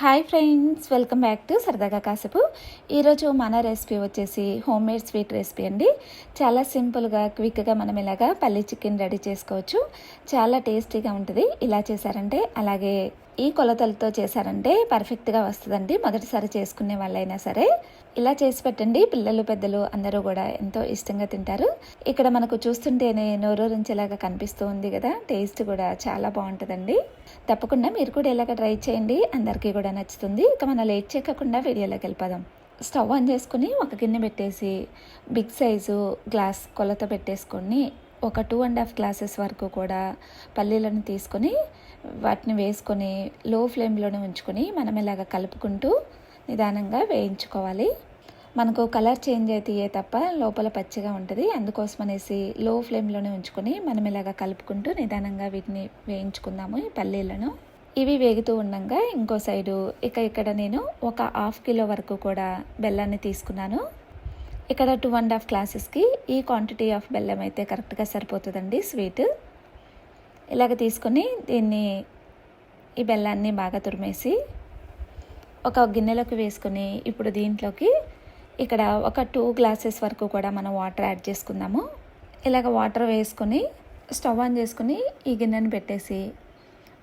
Hi friends welcome back to సరదాగా కాసేపు. ఈరోజు మన రెసిపీ వచ్చేసి హోమ్ మేడ్ స్వీట్ రెసిపీ అండి. చాలా సింపుల్గా క్విక్గా మనం ఇలాగా పల్లీ చికెన్ రెడీ చేసుకోవచ్చు. చాలా టేస్టీగా ఉంటుంది. ఇలా చేశారంటే అలాగే ఈ కొలతలతో చేశారంటే పర్ఫెక్ట్గా వస్తుందండి. మొదటిసారి చేసుకునే వాళ్ళైనా సరే. ఇలా చేసి పెట్టండి. పిల్లలు పెద్దలు అందరూ కూడా ఎంతో ఇష్టంగా తింటారు. ఇక్కడ మనకు చూస్తుంటేనే నోరూరించేలాగా కనిపిస్తూ ఉంది కదా. టేస్ట్ కూడా చాలా బాగుంటుందండి. తప్పకుండా మీరు కూడా ఇలాగ ట్రై చేయండి. అందరికీ కూడా నచ్చుతుంది. ఇక మనం లేట్ చేయకుండా వీడియోలోకి వెళ్ళిపోదాం. స్టవ్ ఆన్ చేసుకుని ఒక గిన్నె పెట్టేసి బిగ్ సైజు గ్లాస్ కొలత పెట్టేసుకొని ఒక టూ అండ్ హాఫ్ గ్లాసెస్ వరకు కూడా పల్లీలను తీసుకొని వాటిని వేసుకొని లో ఫ్లేమ్లోనే ఉంచుకొని మనం ఇలాగ కలుపుకుంటూ నిదానంగా వేయించుకోవాలి. మనకు కలర్ చేంజ్ అయితే తప్ప లోపల పచ్చిగా ఉంటుంది. అందుకోసం అనేసి లో ఫ్లేమ్లోనే ఉంచుకొని మనం ఇలాగ కలుపుకుంటూ నిదానంగా వీటిని వేయించుకుందాము ఈ పల్లీలను. ఇవి వేగుతూ ఉండగా ఇంకో సైడు ఇక ఇక్కడ నేను ఒక హాఫ్ కిలో వరకు కూడా బెల్లాన్ని తీసుకున్నాను. ఇక్కడ టూ అండ్ హాఫ్ క్లాసెస్కి ఈ క్వాంటిటీ ఆఫ్ బెల్లం అయితే కరెక్ట్గా సరిపోతుందండి స్వీట్. ఇలాగ తీసుకొని దీన్ని ఈ బెల్లాన్ని బాగా తురిమేసి ఒక గిన్నెలోకి వేసుకొని ఇప్పుడు దీంట్లోకి ఇక్కడ ఒక టూ గ్లాసెస్ వరకు కూడా మనం వాటర్ యాడ్ చేసుకుందాము. ఇలాగ వాటర్ వేసుకొని స్టవ్ ఆన్ చేసుకుని ఈ గిన్నెను పెట్టేసి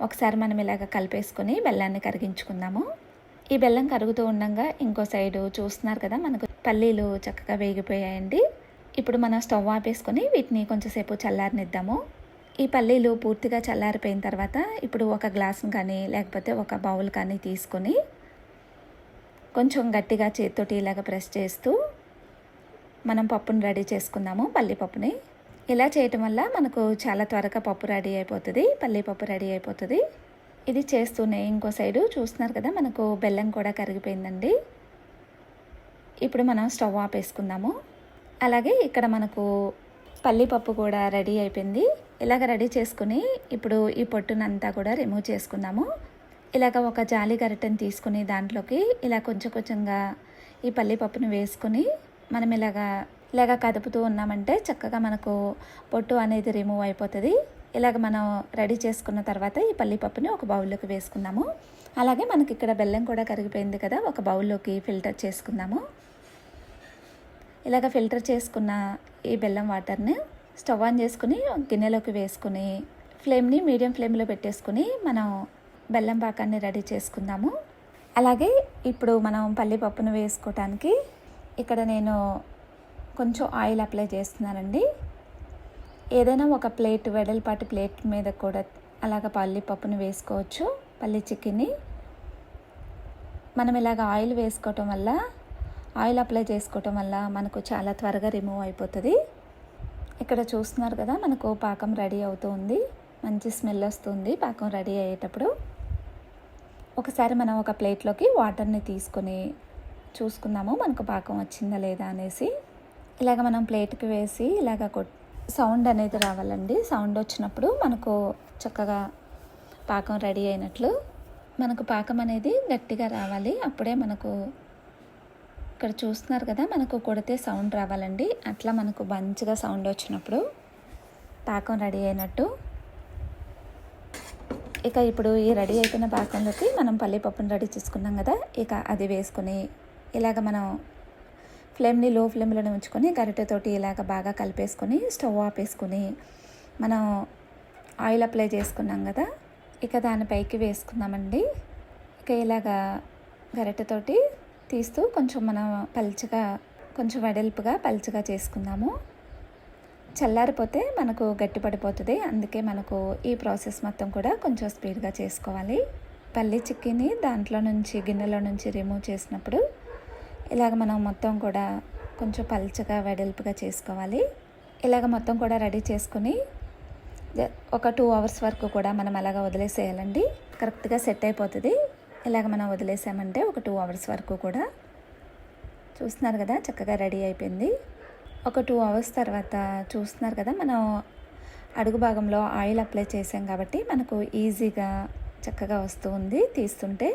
ఒకసారి మనం ఇలాగ కలిపేసుకొని బెల్లాన్ని కరిగించుకుందాము. ఈ బెల్లం కరుగుతూ ఉండగా ఇంకో సైడు చూస్తున్నారు కదా మనకు పల్లీలు చక్కగా వేగిపోయాయండి. ఇప్పుడు మనం స్టవ్ ఆపేసుకొని వీటిని కొంచెంసేపు చల్లారనిద్దాము. ఈ పల్లీలు పూర్తిగా చల్లారిపోయిన తర్వాత ఇప్పుడు ఒక గ్లాసును కానీ లేకపోతే ఒక బౌల్ కానీ తీసుకొని కొంచెం గట్టిగా చేతితోటి ఇలాగ ప్రెస్ చేస్తూ మనం పప్పును రెడీ చేసుకుందాము పల్లి పప్పుని. ఇలా చేయటం వల్ల మనకు చాలా త్వరగా పప్పు రెడీ అయిపోతుంది పల్లి పప్పు రెడీ అయిపోతుంది. ఇది చేస్తూనే ఇంకో సైడు చూస్తున్నారు కదా మనకు బెల్లం కూడా కరిగిపోయిందండి. ఇప్పుడు మనం స్టవ్ ఆపేసుకుందాము అలాగే ఇక్కడ మనకు పల్లిపప్పు కూడా రెడీ అయిపోయింది. ఇలాగ రెడీ చేసుకుని ఇప్పుడు ఈ పొట్టునంతా కూడా రిమూవ్ చేసుకుందాము. ఇలాగ ఒక జాలి గరిటెని తీసుకుని దాంట్లోకి ఇలా కొంచెం కొంచెంగా ఈ పల్లిపప్పును వేసుకుని మనం ఇలాగా ఇలాగ కదుపుతూ ఉన్నామంటే చక్కగా మనకు పొట్టు అనేది రిమూవ్ అయిపోతుంది. ఇలాగ మనం రెడీ చేసుకున్న తర్వాత ఈ పల్లిపప్పుని ఒక బౌల్లోకి వేసుకుందాము. అలాగే మనకి ఇక్కడ బెల్లం కూడా కరిగిపోయింది కదా ఒక బౌల్లోకి ఫిల్టర్ చేసుకుందాము. ఇలాగ ఫిల్టర్ చేసుకున్న ఈ బెల్లం వాటర్ని స్టవ్ ఆన్ చేసుకుని గిన్నెలోకి వేసుకుని ఫ్లేమ్ని మీడియం ఫ్లేమ్లో పెట్టేసుకుని మనం బెల్లం పాకాన్ని రెడీ చేసుకుందాము. అలాగే ఇప్పుడు మనం పల్లిపప్పును వేసుకోవటానికి ఇక్కడ నేను కొంచెం ఆయిల్ అప్లై చేస్తున్నానండి. ఏదైనా ఒక ప్లేట్ వెడల్పాటి ప్లేట్ మీద కూడా అలాగ పల్లిపప్పును వేసుకోవచ్చు పల్లి చికెన్ని. మనం ఇలాగ ఆయిల్ వేసుకోవటం వల్ల ఆయిల్ అప్లై చేసుకోవటం వల్ల మనకు చాలా త్వరగా రిమూవ్ అయిపోతుంది. ఇక్కడ చూస్తున్నారు కదా మనకు పాకం రెడీ అవుతూ ఉంది. మంచి స్మెల్ వస్తుంది పాకం రెడీ అయ్యేటప్పుడు. ఒకసారి మనం ఒక ప్లేట్లోకి వాటర్ని తీసుకొని చూసుకుందాము మనకు పాకం వచ్చిందా లేదా అనేసి. ఇలాగ మనం ప్లేట్కి వేసి ఇలాగ కొట్ సౌండ్ అనేది రావాలండి. సౌండ్ వచ్చినప్పుడు మనకు చక్కగా పాకం రెడీ అయినట్లు మనకు పాకం అనేది గట్టిగా రావాలి. అప్పుడే మనకు ఇక్కడ చూస్తున్నారు కదా మనకు కొడితే సౌండ్ రావాలండి. అట్లా మనకు మంచిగా సౌండ్ వచ్చినప్పుడు పాకం రెడీ అయినట్టు ఇక ఇప్పుడు ఈ రెడీ అయిపోయిన పాకంలోకి మనం పల్లిపప్పును రెడీ చేసుకున్నాం కదా ఇక అది వేసుకుని ఇలాగ మనం ఫ్లేమ్ని లో ఫ్లేమ్లోనే ఉంచుకొని గరిటెతోటి ఇలాగ బాగా కలిపేసుకొని స్టవ్ ఆపేసుకొని మనం ఆయిల్ అప్లై చేసుకున్నాం కదా ఇక దానిపైకి వేసుకుందామండి. ఇక ఇలాగా గరిటెతోటి తీస్తూ కొంచెం మనం పల్చగా కొంచెం వెడల్పుగా పల్చగా చేసుకుందాము. చల్లారిపోతే మనకు గట్టిపడిపోతుంది. అందుకే మనకు ఈ ప్రాసెస్ మొత్తం కూడా కొంచెం స్పీడ్గా చేసుకోవాలి. పల్లి చిక్కీని దాంట్లో నుంచి గిన్నెలో నుంచి రిమూవ్ చేసినప్పుడు ఇలాగ మనం మొత్తం కూడా కొంచెం పల్చగా వెడల్పుగా చేసుకోవాలి. ఇలాగ మొత్తం కూడా రెడీ చేసుకుని ఒక టూ అవర్స్ వరకు కూడా మనం అలాగ వదిలేసేయాలండి. కరెక్ట్గా సెట్ అయిపోతుంది. ఇలాగ మనం వదిలేసామంటే ఒక టూ అవర్స్ వరకు కూడా చూస్తున్నారు కదా చక్కగా రెడీ అయిపోయింది. ఒక టూ అవర్స్ తర్వాత చూస్తున్నారు కదా మనం అడుగు భాగంలో ఆయిల్ అప్లై చేసాం కాబట్టి మనకు ఈజీగా చక్కగా వస్తూ ఉంది. తీస్తుంటే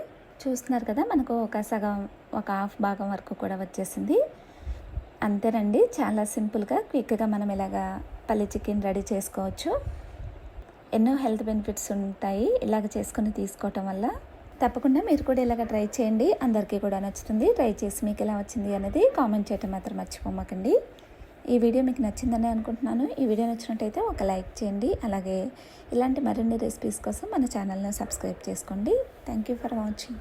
చూస్తున్నారు కదా మనకు ఒక సగం ఒక హాఫ్ భాగం వరకు కూడా వచ్చేసింది. అంతేనండి చాలా సింపుల్గా క్విక్గా మనం ఇలాగా పల్లి చికెన్ రెడీ చేసుకోవచ్చు. ఎన్నో హెల్త్ బెనిఫిట్స్ ఉంటాయి ఇలాగ చేసుకొని తీసుకోవటం వల్ల. తప్పకుండా మీరు కూడా ఇలాగ ట్రై చేయండి. అందరికీ కూడా నచ్చుతుంది. ట్రై చేసి మీకు ఎలా వచ్చింది అనేది కామెంట్ చేయటం మాత్రం మర్చిపోమాకండి. ఈ వీడియో మీకు నచ్చిందని అనుకుంటున్నాను. ఈ వీడియో నచ్చినట్టయితే ఒక లైక్ చేయండి. అలాగే ఇలాంటి మరిన్ని రెసిపీస్ కోసం మన ఛానల్ను సబ్స్క్రైబ్ చేసుకోండి. Thank you for watching